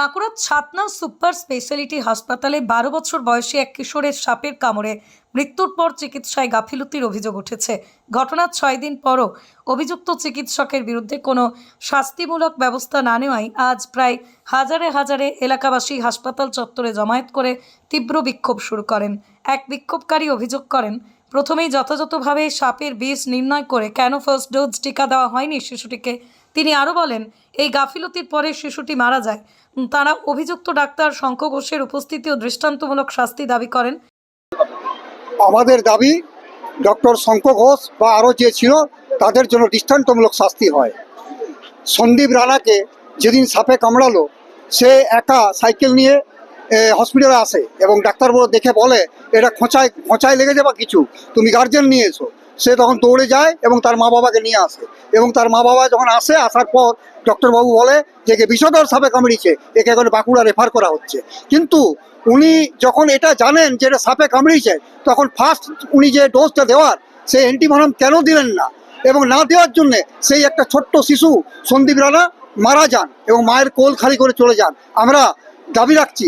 বাঁকুড়ার ছাতনা super speciality হাসপাতালে বারো বছর বয়সী এক কিশোরের সাপের কামড়ে মৃত্যুর পর চিকিৎসায় গাফিলতির অভিযোগ উঠেছে। ঘটনার ছয় দিন পরও অভিযুক্ত চিকিৎসকের বিরুদ্ধে কোনো শাস্তিমূলক ব্যবস্থা না নেওয়ায় আজ প্রায় হাজারে হাজারে এলাকাবাসী হাসপাতাল চত্বরে জমায়েত করে তীব্র বিক্ষোভ শুরু করেন। এক বিক্ষোভকারী অভিযোগ করেন, প্রথমেই যথাযথভাবে সাপের বিষ নির্ণয় করে কেন ফার্স্ট ডোজ টিকা দেওয়া হয়নি শিশুটিকে। তিনি আরও বলেন, এই গাফিলতির পরে শিশুটি মারা যায়। তারা অভিযুক্ত ডাক্তার শঙ্খ ঘোষের উপস্থিতি ও দৃষ্টান্তমূলক শাস্তি দাবি করেন। আমাদের দাবি, ডক্টর শঙ্খ ঘোষ বা আরও যে ছিল, তাদের জন্য দৃষ্টান্তমূলক শাস্তি হয়। সন্দীপ রানাকে যেদিন সাপে কামড়ালো, সে একা সাইকেল নিয়ে হসপিটালে আসে এবং ডাক্তারবাবু দেখে বলে, এটা খোঁচায় খোঁচায় লেগে যাবে কিছু? তুমি গার্জেন নিয়ে এসো। সে তখন দৌড়ে যায় এবং তার মা বাবাকে নিয়ে আসে। এবং তার মা বাবা যখন আসে, আসার পর ডক্টরবাবু বলে যে, একে বিষধর সাপে কামড়িয়েছে, একে এখন বাঁকুড়া রেফার করা হচ্ছে। কিন্তু উনি যখন এটা জানেন যে এটা সাপে কামড়িয়েছে, তখন ফার্স্ট উনি যে ডোজটা দেওয়ার সেই অ্যান্টিভেনম কেন দিলেন না? এবং না দেওয়ার জন্য সেই একটা ছোট্ট শিশু সন্দীপ রানা মারা যান এবং মায়ের কোল খালি করে চলে যান। আমরা দাবি রাখছি।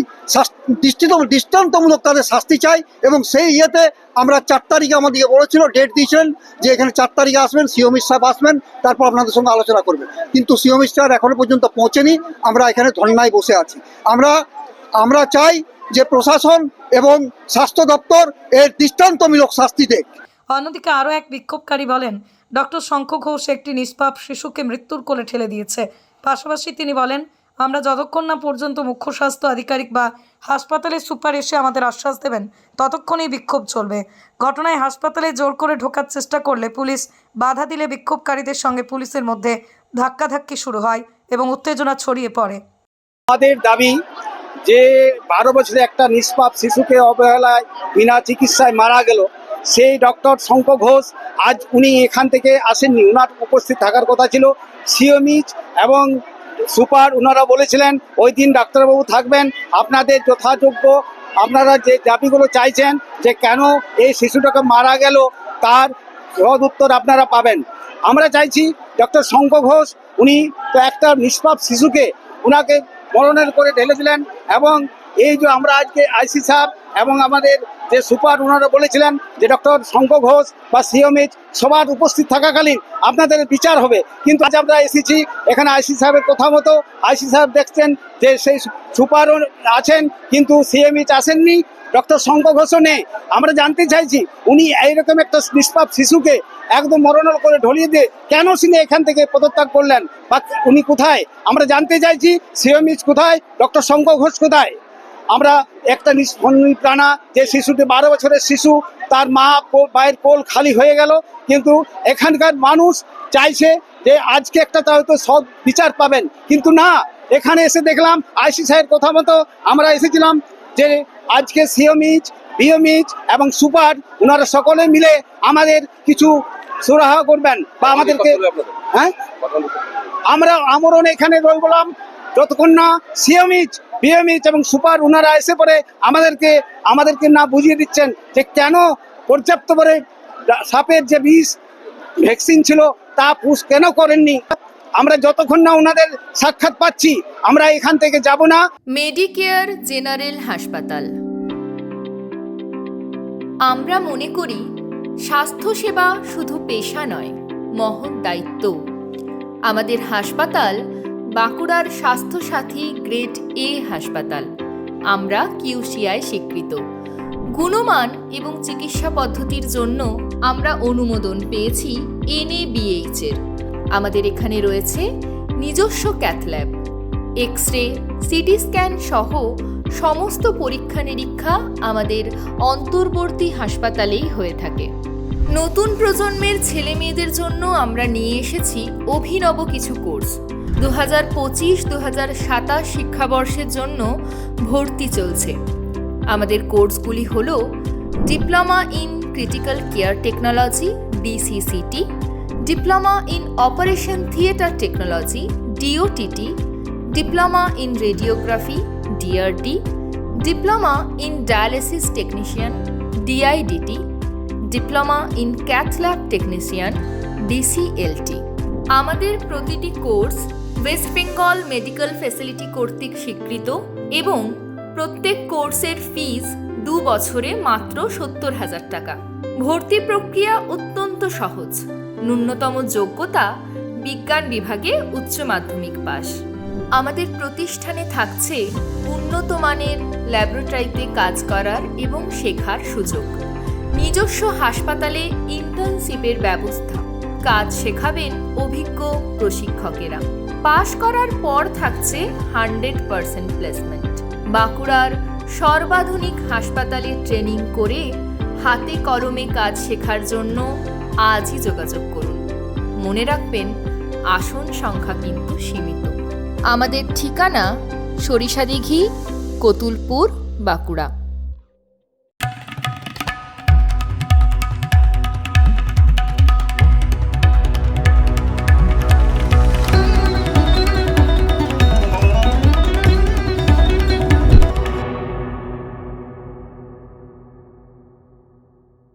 দৃষ্টান্তমূলক তাদের শাস্তি চাই এবং সেই ইয়েতে আমরা চার তারিখে আমাদেরকে বলেছিল ডেট দিয়েছিলেন যে এখানে চার তারিখে আসবেন সিওমির সাহেব আসবেন, তারপর আপনাদের সঙ্গে আলোচনা করবেন কিন্তু সিওমির সাহেব এখনও পর্যন্ত পৌঁছেনি, আমরা এখানে ধর্নায় বসে আছি। আমরা আমরা চাই যে প্রশাসন এবং স্বাস্থ্য দপ্তর এর দৃষ্টান্তমূলক শাস্তি দেখ। অন্যদিকে আরও এক বিক্ষোভকারী বলেন, ডক্টর শঙ্খ ঘোষ একটি নিষ্পাপ শিশুকে মৃত্যুর কোলে ঠেলে দিয়েছে। পাশাপাশি তিনি বলেন আমরা যতক্ষণ না পর্যন্ত মুখ্য স্বাস্থ্য আধিকারিক বা হাসপাতালের সুপার এসে আমাদের আশ্বাস দেবেন, ততক্ষণই বিক্ষোভ চলবে। ঘটনায় হাসপাতালে জোর করে ঢোকার চেষ্টা করলে পুলিশ বাধা দিলে বিক্ষোভকারীদের সঙ্গে পুলিশের মধ্যে ধাক্কাধাক্কি শুরু হয় এবং উত্তেজনা ছড়িয়ে পড়ে। আমাদের দাবি যে বারো বছরে একটা নিষ্পাপ শিশুকে অবহেলায় বিনা চিকিৎসায় মারা গেল, সেই ডক্টর শঙ্খ ঘোষ আজ উনি এখান থেকে আসেননি। ওনার উপস্থিত থাকার কথা ছিল সিওমিচ এবং সুপার ওনারা বলেছিলেন, ওই দিন ডাক্তারবাবু থাকবেন, আপনাদের যথাযোগ্য, আপনারা যে দাবিগুলো চাইছেন, যে কেন এই শিশুটাকে মারা গেল, তার সদ উত্তর আপনারা পাবেন। আমরা চাইছি ডক্টর শঙ্খ ঘোষ, উনি তো একটা নিষ্পাপ শিশুকে ওনাকে মরণের করে ঢেলেছিলেন এবং এই যে আমরা আজকে আইসি সাহেব এবং আমাদের যে সুপার ওনারা বলেছিলেন যে ডক্টর শঙ্খ ঘোষ বা সিওমিচ সবার উপস্থিত থাকাকালীন আপনাদের বিচার হবে। কিন্তু আজ আমরা এসেছি, এখানে আইসি সাহেবের কথা মতো। আইসি সাহেব দেখছেন যে সেই সুপারও আছেন, কিন্তু সিএমইচ আসেননি, ডক্টর শঙ্খ ঘোষও নেই। আমরা জানতে চাইছি, উনি এইরকম একটা নিষ্পাপ শিশুকে একদম মরণল করে ঢলিয়ে দিয়ে কেন তিনি এখান থেকে পদত্যাগ করলেন? বা উনি কোথায়? আমরা জানতে চাইছি সিএমইচ কোথায়? ডক্টর শঙ্খ ঘোষ কোথায়? আমরা একটা নিষ্পন্নী প্রাণা যে শিশুটি বারো বছরের শিশু তার মা মায়ের কোল খালি হয়ে গেল। কিন্তু এখানকার মানুষ চাইছে যে আজকে একটা তা হয়তো সৎ বিচার পাবেন। কিন্তু না এখানে এসে দেখলাম আইসি সাহেবের কথা মতো আমরা এসেছিলাম যে আজকে সিওমিচ বিওমিচ এবং সুপার ওনারা সকলে মিলে আমাদের কিছু সুরাহা করবেন বা আমাদেরকে হ্যাঁ? আমরা আমরণ এখানে রয়ে গেলাম যতক্ষণ না সিএমইচ বিএমইচ এবং সুপার ওনারা এসে পরে আমাদেরকে আমাদেরকে না বুঝিয়ে দিচ্ছেন যে কেন পর্যাপ্ত করে সাপের যে বিষ, ভ্যাকসিন ছিল তা পুষ কেন করেননি? আমরা যতক্ষণ না ওনাদের সাক্ষাৎ পাচ্ছি, আমরা এখান থেকে যাব না। মেডিকেয়ার জেনারেল হাসপাতাল। আমরা মনে করি, স্বাস্থ্যসেবা শুধু পেশা নয়, মহৎ দায়িত্ব আমাদের হাসপাতাল বাঁকুড়ার স্বাস্থ্যসাথী গ্রেড এ হাসপাতাল। আমরা কিউসিআই স্বীকৃত। গুণমান এবং চিকিৎসা পদ্ধতির জন্য আমরা অনুমোদন পেয়েছি এনএবিএইচ এর। আমাদের এখানে রয়েছে নিজস্ব cath lab X ray CT scan সহ সমস্ত পরীক্ষা নিরীক্ষা আমাদের অন্তর্বর্তী হাসপাতালেই হয়ে থাকে। নতুন প্রজন্মের ছেলে মেয়েদের জন্য আমরা নিয়ে এসেছি অভিনব কিছু কোর্স। দু হাজার পঁচিশ দু হাজার সাতাশ শিক্ষাবর্ষের জন্য ভর্তি চলছে। আমাদের কোর্সগুলি হল diploma in critical care technology, DCCT, diploma in operation theatre technology, DOTT, diploma in radiography, DRD, diploma in dialysis technician, DIDT, diploma in cath lab technician, DCLT. আমাদের প্রতিটি course West Bengal medical facility কর্তৃক স্বীকৃত এবং প্রত্যেক কোর্সের ফিজ দু বছরে মাত্র সত্তর হাজার টাকা। ভর্তি প্রক্রিয়া অত্যন্ত সহজ। ন্যূনতম যোগ্যতা বিজ্ঞান বিভাগে উচ্চ মাধ্যমিক পাস। আমাদের প্রতিষ্ঠানে থাকছে উন্নত মানের ল্যাবরেটরিতে কাজ করার এবং শেখার সুযোগ। নিজস্ব হাসপাতালে ইন্টার্নশিপের ব্যবস্থা। কাজ শেখাবেন অভিজ্ঞ প্রশিক্ষকেরা। পাশ করার পর থাকছে হান্ড্রেড পার্সেন্ট প্লেসমেন্ট। বাঁকুড়ার সর্বাধুনিক হাসপাতালে ট্রেনিং করে হাতে কলমে কাজ শেখার জন্য আজই যোগাযোগ করুন। মনে রাখবেন, আসন সংখ্যা কিন্তু সীমিত। আমাদের ঠিকানা সরিষাদিঘি কতুলপুর, বাঁকুড়া।